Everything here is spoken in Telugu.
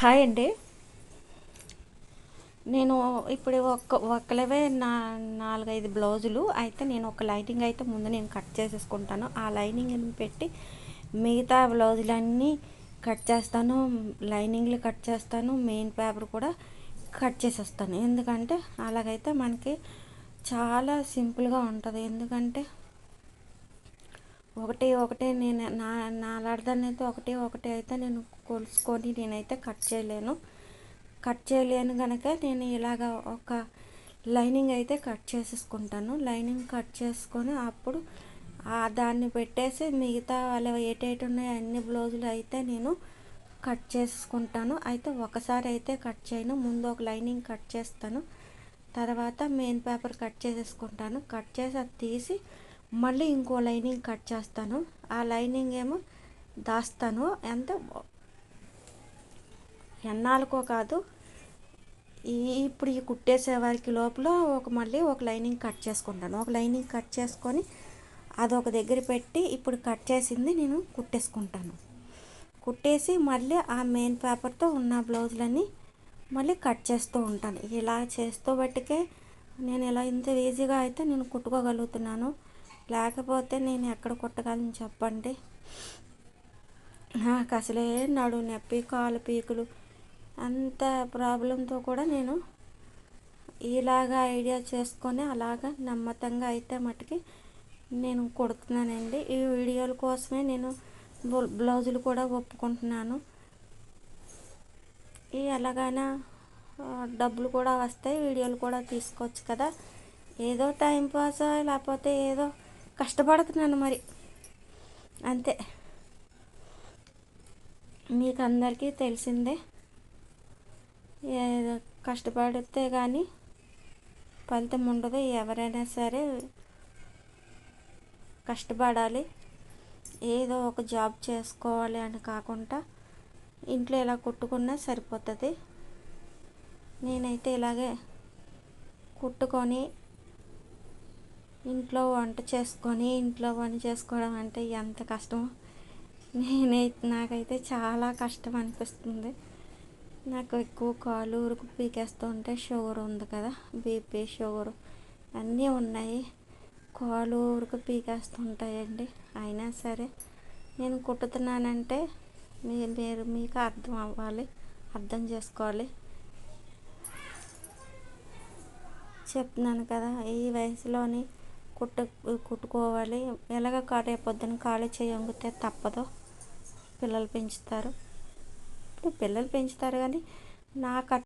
హాయ్ అండి. నేను ఇప్పుడు ఒక్క ఒక్కలవే నా నాలుగైదు బ్లౌజులు. అయితే నేను ఒక లైనింగ్ అయితే ముందు నేను కట్ చేసేసుకుంటాను. ఆ లైనింగ్ని పెట్టి మిగతా బ్లౌజులన్నీ కట్ చేస్తాను. లైనింగ్లు కట్ చేస్తాను. మెయిన్ పేపర్ కూడా కట్ చేసేస్తాను. ఎందుకంటే అలాగైతే మనకి చాలా సింపుల్గా ఉంటుంది. ఎందుకంటే ఒకటి ఒకటే నేను నా నా లాడదాన్ని అయితే ఒకటి ఒకటి అయితే నేను కొలుసుకొని నేనైతే కట్ చేయలేను. కట్ చేయలేను కనుక నేను ఇలాగ ఒక లైనింగ్ అయితే కట్ చేసేసుకుంటాను. లైనింగ్ కట్ చేసుకొని అప్పుడు దాన్ని పెట్టేసి మిగతా వాళ్ళ ఏటేటి ఉన్నాయో అన్ని బ్లౌజులు అయితే నేను కట్ చేసుకుంటాను. అయితే ఒకసారి అయితే కట్ చేయను. ముందు ఒక లైనింగ్ కట్ చేస్తాను. తర్వాత మెయిన్ పేపర్ కట్ చేసేసుకుంటాను. కట్ చేసి అది తీసి మళ్ళీ ఇంకో లైనింగ్ కట్ చేస్తాను. ఆ లైనింగ్ ఏమో దాస్తాను. ఎంత? ఎన్నాళ్ళకో కాదు. ఈ ఇప్పుడు ఈ కుట్టేసే వారికి లోపల ఒక మళ్ళీ ఒక లైనింగ్ కట్ చేసుకుంటాను. ఒక లైనింగ్ కట్ చేసుకొని అదొక దగ్గర పెట్టి ఇప్పుడు కట్ చేసింది నేను కుట్టేసుకుంటాను. కుట్టేసి మళ్ళీ ఆ మెయిన్ పేపర్తో ఉన్న బ్లౌజులన్నీ మళ్ళీ కట్ చేస్తూ ఉంటాను. ఇలా చేస్తూ బట్టికే నేను ఇలా ఇంత ఈజీగా అయితే నేను కుట్టుకోగలుగుతున్నాను. లేకపోతే నేను ఎక్కడ కుట్టగలను చెప్పండి? నాకు అసలే నడు నొప్పి కాలు పీకులు అంత ప్రాబ్లంతో కూడా నేను ఇలాగా ఐడియా చేసుకొని అలాగా నమ్మతంగా అయితే మటుకి నేను కొడుతున్నానండి. ఈ వీడియోల కోసమే నేను బ్లౌజులు కూడా ఒప్పుకుంటున్నాను. ఈ ఎలాగైనా డబ్బులు కూడా వస్తాయి వీడియోలు కూడా తీసుకోవచ్చు కదా. ఏదో టైం పాస్ లేకపోతే ఏదో కష్టపడుతున్నాను మరి. అంతే. మీకు అందరికీ తెలిసిందే. ఏదో కష్టపడితే కానీ ఫలితం ఉండదు. ఎవరైనా సరే కష్టపడాలి. ఏదో ఒక జాబ్ చేసుకోవాలి అని కాకుండా ఇంట్లో ఇలా కుట్టుకున్నా సరిపోతుంది. నేనైతే ఇలాగే కుట్టుకొని ఇంట్లో వంట చేసుకొని ఇంట్లో పని చేసుకోవడం అంటే ఎంత కష్టమో నేనైతే నాకైతే చాలా కష్టం అనిపిస్తుంది. నాకు ఎక్కువ కాలు ఉరుకు పీకేస్తూ ఉంటే షుగర్ ఉంది కదా బీపీ షుగర్. అన్నీ ఉన్నాయి. కాలు ఊరుకు పీకేస్తుంటాయండి. అయినా సరే నేను కుట్టుతున్నానంటే మీ మీరు మీకు అర్థం అవ్వాలి అర్థం చేసుకోవాలి. చెప్తున్నాను కదా ఈ వయసులోని కుట్టు కుట్టుకోవాలి. ఎలాగ రేపు పొద్దున ఖాళీ చేయంగితే తప్పదు. పిల్లలు పెంచుతారు. ఇప్పుడు పిల్లలు పెంచుతారు కానీ నాకు